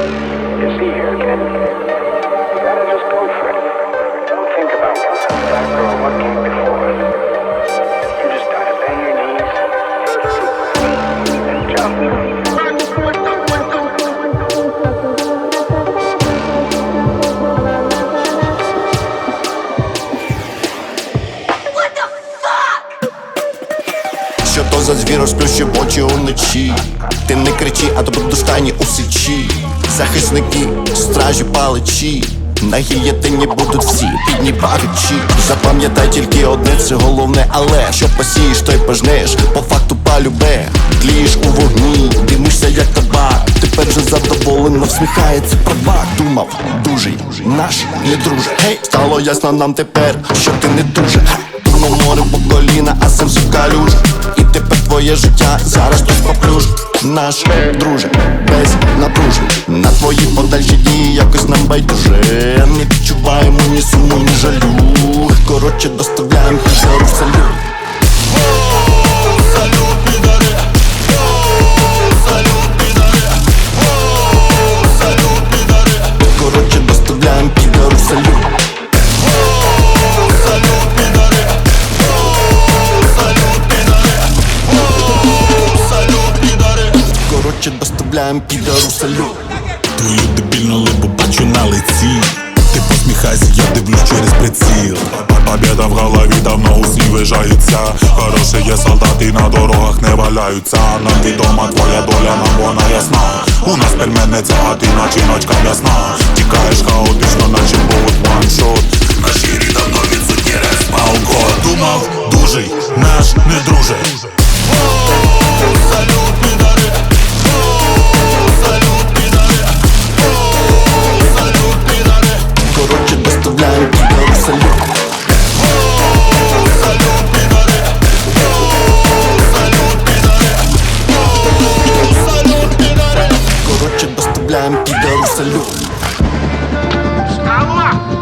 Thank you. За звір розплющив очі уночі. Ти не кричи, а то буду стані у січі. Захисники, стражі паличі. На гільєтині будуть всі підні багачі Запам'ятай тільки одне, це головне, але що посієш, то й пожнеш. По факту палюбе, тлієш у вогні, димишся як табак Тепер же задоволено всміхається правак Думав, дужий, наш не друже. Гей, стало ясно нам тепер, що ти не дуже твоє життя. Зараз тут поплюж Наш друже, без напружень. На твої подальші дії якось нам байдуже. Не відчуваємо ні суму, ні жалю. Коротше, доставляємо підару в салют Коротше, доставляємо салют Салют, Коротше, підару салют Твою дебільну либу бачу на лиці. Ти посміхайся, я дивлюсь через приціл. Побіда в голові давно усі вижаються. Хороші є солдати на дорогах не валяються. Нам відома твоя доля, нам вона ясна. У нас пельмени це гатина чи ночка ясна. Тікаєш хаотично, наче був ваншот 打过啊！